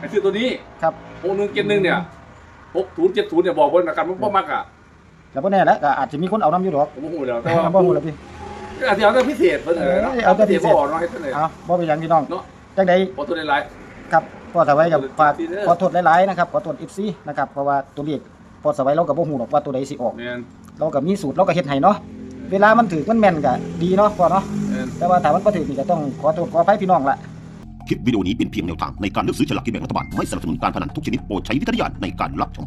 ไอ้ซื้อตัวนี้ครับหกหนึ่งเจ็ดหนึ่งเนี่ยหกศูนย์เจ็ดศูนย์เนี่ยบอกว่านะครับมันบ่มักอะแล้วบ่แน่แล้วก็อาจจะมีคนเอาน้ำอยู่ดอกผมบ่ฮู้แล้วแต่ว่าบ่ฮู้แล้วพี่อาจจะเอาแต่พิเศษเพิ่นเออเนาะเอ้ยเอาแต่พิเศษบ่ออกเนาะให้เพิ่นเลยเอาบ่เป็นหยังพี่น้องเนาะจังไดพอตัวได้หลายครับพอสวัยกับฝากเด้อขอโทษหลายๆนะครับขอโทษ FC นะครับเพราะว่าตัวเลขพอสวัยเราก็บ่ฮู้หรอกว่าตัวใดสิออกแม่นเราก็มีสูตรเราก็เฮ็ดให้เนาะเวลามันถือมันแม่นก็ดีเนาะพอเนาะแม่นแต่ว่าถ้ามันบ่ถือนี่ก็ต้องขอโทษขออภัยพี่น้องละ คลิปวิดีโอนี้เป็นเพียงแนวทางในการเลือกซื้อฉลากกินแบ่งรัฐบาล ไม่สนับสนุนการพนันทุกชนิดโปรดใช้วิจารณญาณในการรับชม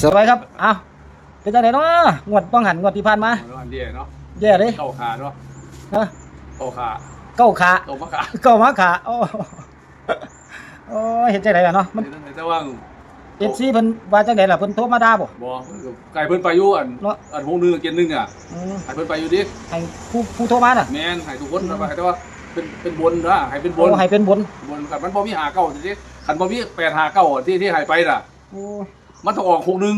สวัสดีครับอ้าวเป็นจังไดเนาะงวดป้องหันงวดที่ผ่านมาแล้วอันเดียวเนาะแย่เลยเข้าขาเนาะฮะเข้าขาเก้าขาตกมาขาเก้ามาขาโอ้โอ้ยเห็นจังไดล่ะเนาะมันแต่ว่า FC เพิ่นว่าจังไดล่ะเพิ่นโทรมาด่าบ่บ่ไก่เพิ่นไปอยู่อันเนาะอันหกหนึ่งเจ็ดหนึ่งอะอืมให้เพิ่นไปอยู่ดิให้ผู้ผู้โทรมาน่ะแม่นให้ทุกคนนะแต่ว่า เป็นเป็นบนนะให้เป็นบโอ้นให้เป็นบนบนคันมันบ่มีหาเก้าทีนี้คันบ่มีแปดหาเก้าที่ที่ให้ไปน่ะโอ้มันต้องออกหกหนึ่ง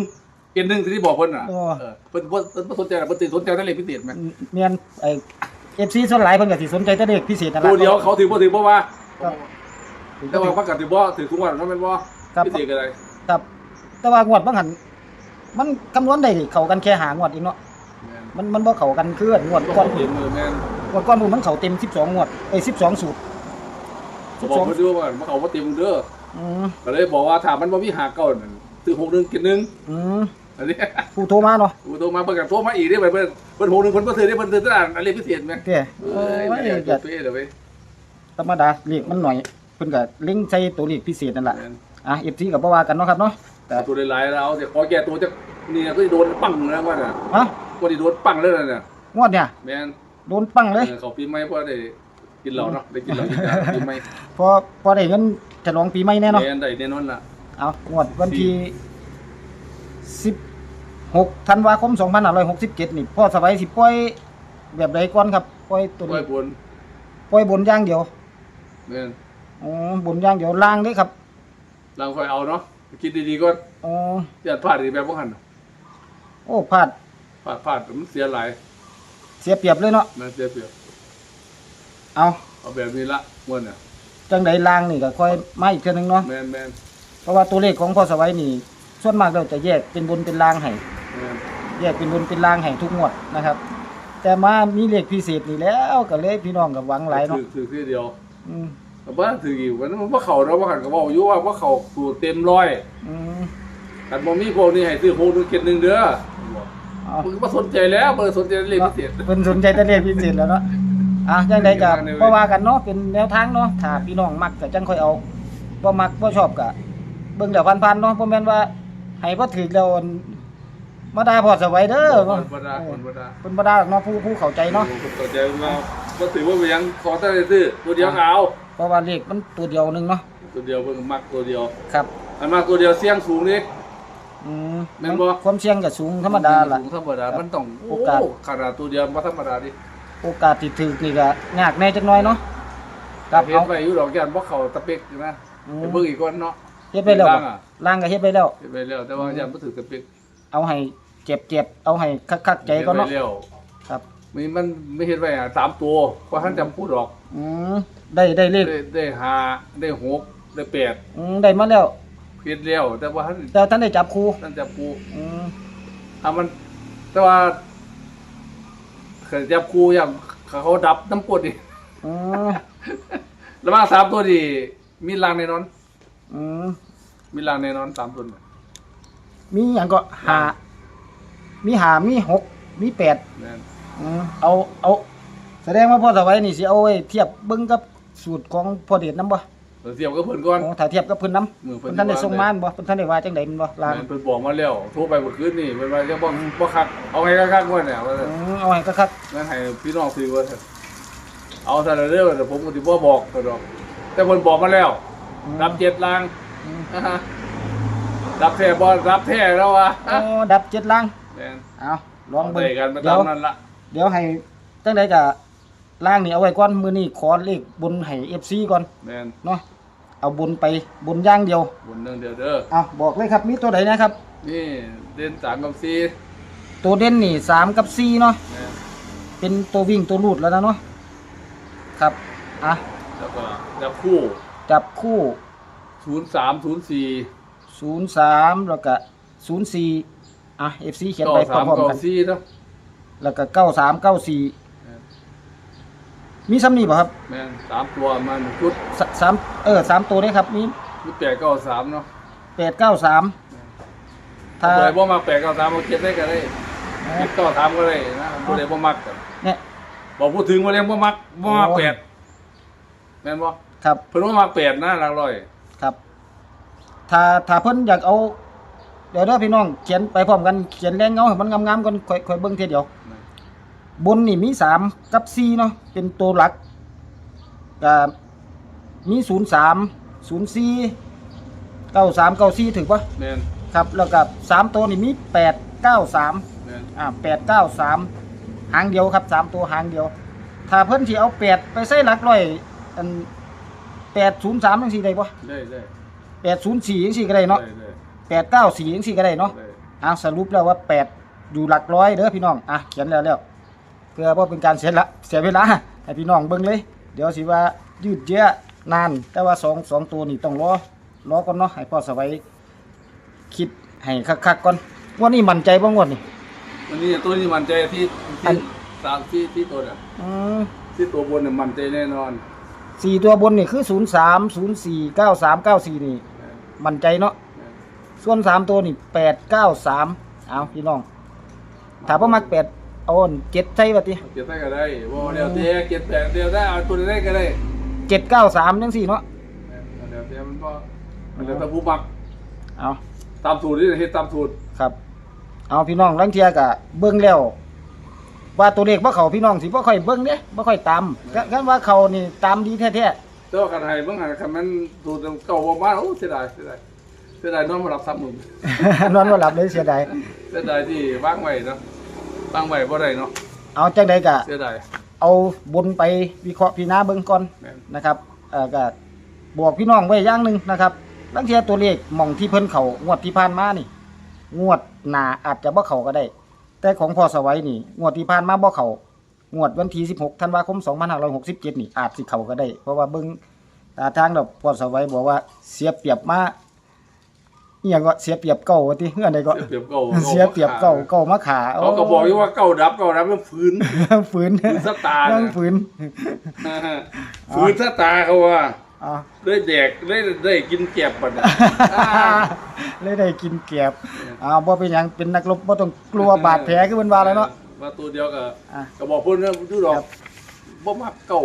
เจ็ดหนึ่งที่บอกเพิ่นน่ะโอ้เออเพิ่นเพิ่นเพิ่นบ่สนใจน่ะเพิ่นตื่นสนใจแต่เลขพิเศษไหมเมียนไอ้ FC ส่วนหลายเพิ่นก็สิสนใจแต่เด็กพิเศษนั่นตัวล่ะเดียวเขาถือบ่ถือบ่ว่าครับแต่ว่าพักกันถือบ่ถือทุกวันนั่นแม่นบ่ครับพิเศษก็ได้ครับ แต่ว่างวดบางหันมันคำนวณได้เข้ากันแค่หางวดเองเนาะแม่นมันมันบ่เข้ากันคืองวดก็ก่อนเห็นมือแม่นงวดก่อนผมมันเข้าเต็ม12งวดเอ้ย12สูตรบอกเพิ่นด้วยว่ามันเขาบ่เต็มเด้ออืมก็เลยบอกว่าถ้ามันบ่มีหาเก้านั่นถือหกหนึ่งกินหนึ่งอืมอันนี้ผู้โทรมาเนาะกูโทรมาเพิ่นก็โทรมาอีกเด้เพิ่นเพิ่นเพิ่นหกหนึ่งเพิ่นบ่ถือได้เพิ่นถือแต่อันเลขพิเศษแม่เด้เอ้ยโอ้ไม่ยอยากก็จะเป้เลยเว้ยธรรมดาเลขมันหน่อยเพิ่นก็เล็งใส่ตัวเลขพิเศษนั่นแหละแม่นอะ FC ก็บ่ว่ากันเนาะครับเนาะแต่ตัวหลายๆแล้วเอาแต่ขอแก้ตัวจะนี่ก็สิโดนปังแล้วว่าน่ะฮะ ก็สิโดนปังแล้วน่ะงวดเนี่ยแม่นโดนปังเลย เออเขาปีใหม่พอได้กินเหล้าเนาะได้กินเหล้ากินยาปีใหม่พอพอได้เงินฉลองปีใหม่แน่เนาะแม่นได้แน่นอนล่ะ เอางวดวันที่16ธันวาคม2567นี่พ่อสบายสิปล่อยแบบใดก่อนครับปล่อยตัวปล่อนี้ยบนปล่อยบนอย่างเดียวแม่นอ๋อบนอย่างเดียวล่างเด้ครับเราค่อยเอาเนาะคิดดีๆก่อนอ๋ออย่าพลาดอีกแบบบ่หันน่ะโอ้พลาด พลาดพลาดมันเสียหลายเสียเปรียบเลยเนาะมันเสียเปรียบเอาเอาแบบนี้ละม่วนน่ะจังใดล่างนี่ก็ค่อยมาอีกเทื่อนึงเนาะแม่นแม่นเพราะว่าตัวเลขของพ่อสวัยนี่ ส่วนมากเราจะแยกเป็นบนเป็นล่างให้แม่นแยกเป็นบนเป็นล่างให้ทุกงวดนะครับ แต่มามีเลขพิเศษนี่แล้วก็เลยพี่น้องก็หวังหลายเนาะถือถือคือเดียวอืมแต่ว่าถืออยู่มันมันบ่เข้าเนาะบ่หันก็บอกอยู่ว่าบ่เข้าสูตรเต็มร้อยอืมกันบ่มีพวกนี้ให้ซื้อโฮนึงเก็ดหนึงเด้อ เอามึงบ่สนใจแล้วบ่สนใจเลขพิเศษเพิ่นสนใจแต่เลขพิเศษแล้วเนาะอะจังใดก็ในเว้ยบ่ว่ากันเนาะเป็นแนวทางเนาะถ้าพี่น้องมักก็จังค่อยเอาบ่มักบ่ชอบก็เบิ่งเดี๋ยวผ่านๆเนาะบ่แม่นว่าให้บ่ถูกแล้วมาด่าพ่อสวัยเด้อคนบ่ได้คนบ่ได้เพิ่นบ่ด่าหรอกเนาะผู้ผู้เข้าใจเนาะคนเข้าใจว่าบ่ถือว่าเป็นหยังขอแต่ซื้อตัวเดียวก็เอาเพราะว่าเลขมันตัวเดียวหนึงเนาะตัวเดียวเพิ่นมักตัวเดียวครับอันมากตัวเดียวเสี่ยงสูงนี่ อืมแม่นบ่ ความเสี่ยงก็สูงธรรมดาล่ะ สูงธรรมดา มันต้องโอกาสขนาดตัวเดียวบ่ธรรมดาดิโอกาสที่ถูกนี่ก็ยากแน่จักหน่อยเนาะครับเฮ็ดเอาไปอยู่ดอกยันบ่เข้าตะเปกนะอืมไปเบิ่งอีกก่อนเนาะ เฮ็ดไปแล้วล่าบ่งอะ ล่างก็เฮ็ดไปแล้ว เฮ็ดไปแล้วแต่ว่ายันบ่ถือตะเปกเอาให้เจ็บๆเอาให้คักๆใจก่อนเนาะ ฮ็ดไปแล้วครับ มีมันไม่เฮ็ดไว้อะสามตัวเพราะท่านจำพูดหรอกอืมได้ได้เลขได้ได้ห้าได้หกได้แปดอืมได้มาแล้ว เฮ็ดแล้วแต่ว่าท่านแต่ท่านได้จับครูท่านจำปูอืมถ้ามัน แต่ว่าเคยจับครูอย่างเขาดับน้ำกรดดิอืมแล้วมาสามตัวดิมีรางแน่นอน อืมมีรางแน่นอนสามตัวน่ะมีหยังก็หามีหามีหกมีแปดแม่นอืมเอาเอา แสดงว่าพ่อสวัยนี่สิเอาไว้เทียบเบิ่งกับสูตรของพ่อเดชนํบ่ เราเสียบกับเพิ่นก่อน โอ้ถ้าเทียบกับเพิ่นนํมือเพิ่เพิ่นนท่านได้ส่งมาบ่เพิ่นท่านได้ว่าจังได๋มันบ่ลางแม่นเพิ่นบอกมาแล้วโทรไปเมื่อคืนนี่เพิ่นว่าจะบ่บ่คักเอาไงคักๆว่าเนี่ยว่าอืมเอาให้คักงั้นให้พี่น้องซื้อว่าเถอะเอาซะเด้อแต่ผมก็สิบ่บอกเพิ่นดอก แต่เพิ่นบอกมาแล้วๆอืมรับเจ็ดลางอืมอ่าฮะรับแท้บ่รับแท้แล้ววะโอ้ดับเจ็ดลังแม่นเอาลองเอาเบิ่ไปงกันมาเดี๋ตายวมนั้นละเดี๋ยวให้จังไดก็ล่างนี่เอาไว้ก่อนมื้อนี้ขอเลขบนให้ FC ก่อนแม่นเนาะ เอาบนไปบนอย่างเดียวบนเรื่องเดียวเด้อเอาบอกเลยครับมีตัวใดนะครับ นี่เด่นสามกับสี่ตัวเด่นนี่สามกับสี่เนาะแม่นเป็นตัววิ่งตัวรูดแล้วนะเนาะครับอะแล้วก็จับคู่จับคู่ศูนย์สามศูนย์สี่ศูนย์สามแล้วก็ศูนย์สี่อะเอฟซีเขียนเก้าไปพสามร้อมเก้าๆกันสี่เนาะแล้วก็เก้าสามเก้าสี่ มีซ้ำนี่ป่ะครับแม่นสามตัวมันชุดสสามเออสามตัวได้ครับมีชุดแปดเก้าสามเนาะแปดเก้าสามถ้าถ้าบ่มาแปดเก้าสามเอาเก็บได้ก็ได้เก็บเก้าสามก็ได้นะบ่ได้บ่มักกันเนี่ยบอกพูดถึงว่าเลี้ยงบ่มักบ่มักโอ้แปดแม่นบ่ครับเพิ่นบ่มักแปดนะหลักร้อยครับ ถ้าถ้าเพิ่นอยากเอาเดี๋ยวเด้อพี่น้องเขียนไปพร้อมกันเขียนแรงเงาให้มันงามๆก่อนค่อยค่อยเบิ่งเทียเดียว บนนี่มีสามกับสี่เนาะเป็นตัวหลักก็มีศูนย์สามศูนย์สี่เก้าสามเก้าสี่ถึงปะแม่นครับแล้วก็สามตัวนี่มีแปดเก้าสามแม่นอ่าแปดเก้าสามหางเดียวครับสามตัวหางเดียว ถ้าเพิ่นที่เอาแปดไปใส่หลักร้อยอันแปดศูนย์สามยังสี่ได้ปะได้ได้แปดศูนย์สี่ยังสี่ก็ได้เนาะได้ได้แปดเก้าสี่ยังสี่ก็ได้เนาะได้อะสรุปแล้วว่าแปดอยู่หลักร้อยเด้อพี่น้องอะเขียนแล้วแล้ว เพื่อว่าเป็นการเสียละเสียเวลาให้พี่น้องเบิ่งเลย เดี๋ยวสิว่ายืดเยื้อนาน แต่ว่าสองสองตัวนี่ต้องรอรอก่อนเนาะให้พ่อสวัยคิดให้คักๆก่อนงว่านี่มั่นใจบ่งวดนี่วันนี้ตัวนี้มั่นใจที่อัที่นสามที่ที่ตัวเนี่ยอืมที่ตัวบนเนี่ยมั่นใจแน่นอนสี่ตัวบนนี่คือศูนย์สามศูนย์สี่เก้าสามเก้าสี่นี่แม่นมั่นใจเนาะแม่นส่วนสามตัวนี่แปดเก้าสามเอาพี่น้องถ้าพ่อมักแปด เอาอันเจ็ดใช่ปะติเก็บได้ก็ได้บ่เดี๋ยวเตี้ยเก็บแปดเดียวได้เอาตัวได้ก็ได้เจ็ดเก้าสามจังสี่เนาะแม่นเดี๋ยวเตี้ยมันบ่มันเดี๋ยวแต่ผู้มักเอาตามสูตรนี่เฮ็ดตามสูตรครับ เอาพี่น้องลังเทียกะเบิ่งแล้วว่าตัวเลขบ่เขาพี่น้องสิบ่ค่อยเบิ่งเด้บ่ค่อยตามก็กันว่าเขานี่ตามดีแท้แต่ว่ากันให้เบิ่งหันคันมันสูตรเก่าบ่มาโอ้เสียดายเสียดายเสียดายนอนบ่หลับซ้ำมึงๆนอนบ่หลับเลยเสียดายเสียดายที่วางไว้เนาะ วางไว้บ่ได้เนาะเอาจังใดกะ เสียดาย เอาบนไปวิเคราะห์พิจารณาเบิ่งก่อนแม่น นะครับเอ่อก็บอกพี่น้องไว้อย่างหนึงนะครับลังเทียตัวเลขหม่องที่เพิ่นเขางวดที่ผ่านมานี่ งวดหน้าอาจจะบ่เขาก็ได้ แต่ของพ่อสวัยนี่งวดที่ผ่านมาบ่เขางวดวันที่16ธันวาคม2567นี่อาจสิเขาก็ได้ เพราะว่าเบิ่งตาทางดอกพ่อสวัยบอกว่าเสียเปรียบมา อีหยังก็เสียเปรียบเก่าว่าติเฮือนใดก็เสียเปรียบเก่าเสียเปรียบเก่าเก่ามาขาเขาก็บอกอยู่ว่าเก่าดับเก่าดับมันฝืนฝืนฝืนสตาร์ยังนะฝืนฝืนสตาร์เขาว่าอ่าได้แดกได้ได้กินแก็บบัดน่ะอ่าเลยได้กินแกบอ้าวบ่เป็นหยังเป็นนักรบบ่ต้องกลัวบาดแผลคือเพิ่นว่าแล้วเนาะว่าตัวเดียวก็อะก็บอกเพิ่นว่าดูดอครักบบ่มักเก่า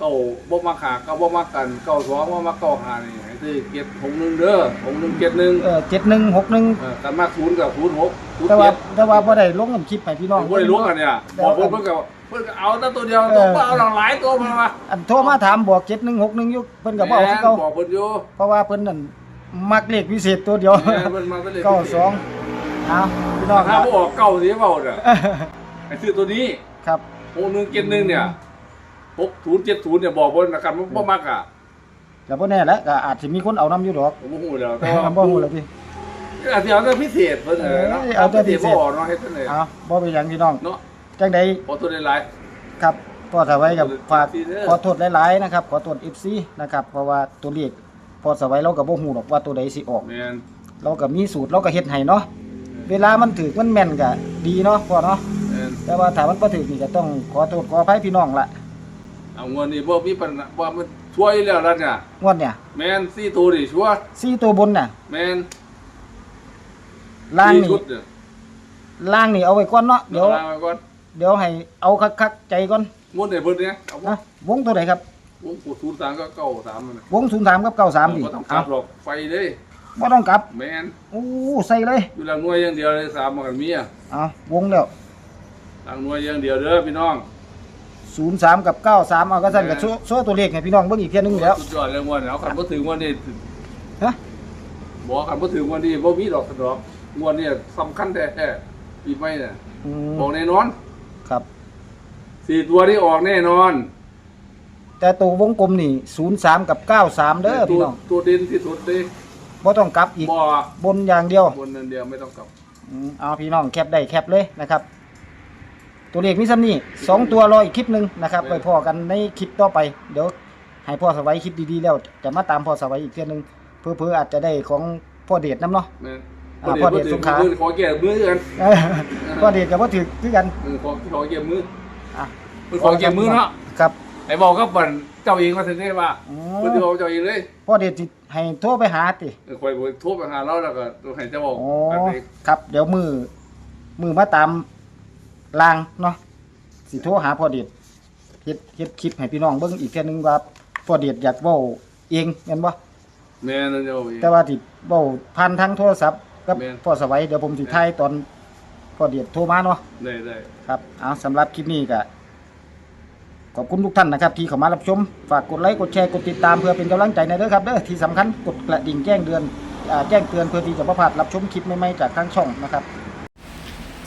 เก่าบ่มักหาเก่าบ่มักกันเก่าสองบ่มักเก่าหานี่ให้ซื้อเก็บหงหนึงเด้อหงหนึงเก็บหนึงเออ7161เออกันมากศูนย์กับศูนย์หกศูนย์แต่ว่าเจ็ดแต่ว่าบ่ได้ลงกันคลิปให้พี่น้อง บ่ได้รู้กันเนี่ยบอกเพิ่นเพิ่นก็เพิ่นก็เอาแต่ตัวเดียวเออต้องบ่เอาหลากหลายตัวมาว่าอันโทรมาถามบอก7161อยู่เพิ่นก็บ่เอาคือเก่าบอกเพิ่นอยู่เพราะว่าเพิ่นนั่นมักเลขพิเศษตัวเดียว แม่นเพิ่นมาก็เลยเก้าสองเอาพี่น้องคถ้ารับบ่ออกเก่าสิเว้าน่ะไอ้ซื้อตัวนี้ ครับ หกหนึ่งเจ็ดหนึ่งเนี่ย หกศูนย์เจ็ดศูนย์เนี่ยบอกเพิ่นนะครับมันบ่มักอะแล้วบ่แน่แล้วก็อาจสิมีคนเอานํอยู่ดอกผมบ่ฮู้แล้วแต่ว่าบ่ฮู้แล้วพี่ อาจจะเอาแต่พิเศษเพิ่นเออเนาะเออเอาแต่พิเศษบ่ออกเนาะเฮ็ดเพิ่นเลยเอาบ่เป็นหยังพี่น้องเนาะจังใดขอตัวหลาย ครับพ่อสวัยกับฝาก FC เด้อขอโทษหลายๆนะครับขอโทษ FC นะครับเพราะว่าตัวเลขพ่อสวัยเราก็บ่ฮู้หรอกว่าตัวใดสิออก ๆแม่นเราก็มีสูตรเราก็เฮ็ดให้เนาะเวลามันถึกมันแม่นก็ดีเนาะพ่อเนาะแม่นแต่ว่าถ้ามันบ่ถึกนี่ก็ต้องขอโทษขออภัยพี่น้องละ เอาเงินนี่บ่มีปัญหาว่ามันช่วยแล้วล่ะเนี่ยงวดเนี่ยแม่นสี่ตัวนี่ชัวร์สี่ตัวบนน่ะแม่นล่างสี่นี่ชุดเนี่ยล่างนี่เอาไว้ก่อนเนาะเดี๋ยวอาไว้ก่อนเดี๋ยวให้เอาคักๆใจก่อนงวดเนี่ยเพิ่นเนี่ยเอาบ่นะวงตัวไหนครับ วงปูศูนย์สามก็เก้าสามมันน่ะวง03กับ93ดิบ่ต้องกเอาลับหรอกไฟเด้บ่ต้องกลับแม่นอู้ใส่เลยอยู่หลังหน่วยอย่างเดียวเลยสามมันกันมีอะเอาวงแล้วหลังหน่วยอย่างเดียวเด้อพี่น้อง 03กับ93เอาก็สั่นก็โชว์โชว์ตัวเลขให้พี่น้องเบิ่งอีกเที่ยหนึงอยู่แล้วสุดยอดเลยงวดเนี่ยเอาคันบ่ถึงงวดนี้ฮะบอกคันบ่ถึงงวดนี้บ่มีดอกสะดอกงวดนี้สำคัญแท้ๆปีใหม่เนี่ยอืมออกแน่นอนครับ สี่ตัวนี้ออกแน่นอนแต่ตัววงกลมนี่03กับ93เด้อตัพี่วน้องตัวเด่นที่สุดเลยบ่ต้องกลับอีกบ่บนอย่างเดียว บนนั่นเดียวไม่ต้องกลับ อืมเอาพี่น้องแคปได้แคปเลยนะครับ ตัวเลขมีซ้ำนี่สองตัวรออีกคลิปหนึ่งนะครับไปพอกันในคลิปต่อไป เดี๋ยวให้ให้พ่อสวัยคิดดีๆแล้ว จะมาตามพ่อสวัยอีกเทื่อนึงเพื่อๆอาจจะได้ของพ่อเดชนํเนาะ แม่นอ่าพอเดชสงขลา มือขอแก้มือกันเออพ่อเดชก็บ่ถือคือกันเออขอขอแก้มืออะมือขอแก้มือเนาะครับไอ้บอกก็บันเจ้าเองมาถึงได้ว่าอ๋อเพิ่นสิบอกเจ้าเองเลยพ่อเดชสิให้โทรไปหาติเออคอยบ่โทรไปหาเราแล้วก็ให้เจ้าบอกอ๋อกันเองครับ เดี๋ยวมือมือมาตาม ลางเนาะสิโทรหาพ่อเดชเฮ็ดเฮ็ดคลิปให้พี่น้องเบิ่งอีกเทื่อนึงว่าพ่อเดชอยากเว้าเองแม่นบ่แม่นั่นเจ้าเองแต่ว่าที่เว้าผ่านทางโทรศัพท์กับแม่นพ่อสวัยเดี๋ยวผมสิถ่ายตอนพ่อเดชโทรมาเนาะได้ได้ครับเอาสำหรับคลิปนี้ก็ขอบคุณทุกท่านนะครับที่เข้ามารับชม ฝากกดไลค์กดแชร์กดติดตามเพื่อเป็นกำลังใจในเด้อครับเด้อที่สำคัญกดกระดิ่งแจ้งเตือนอ่าแจ้งเตือนเพื่อที่จะประพลาดรับชมคลิปใหม่ๆจากทางช่องนะครับ